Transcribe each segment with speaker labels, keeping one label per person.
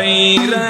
Speaker 1: Bahia.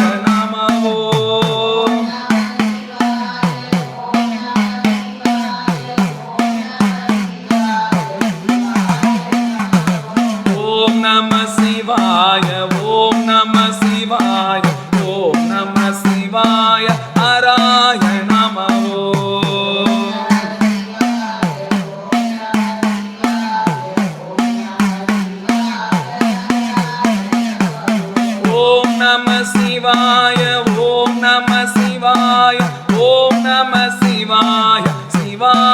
Speaker 1: சிவாய ஓம் நம சிவாய ஓம் நம சிவாய ஹராய நமவோ ஓம் நம சிவாய ஓம் நம சிவாய ஓம் நம சிவாய சிவாய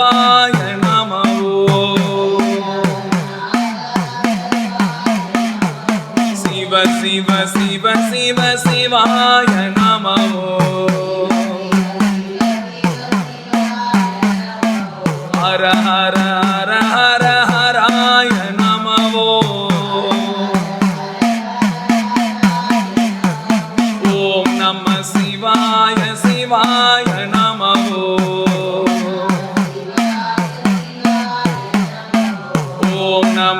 Speaker 1: சர்வாய நமவோ. சிவ சிவ சிவ சிவ சிவாய நமவோ. ஹர ஹர ஹர ஹர ஹராய நமவோ. ஓம் நம சிவாய சிவாய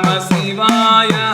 Speaker 1: நம சிவாயா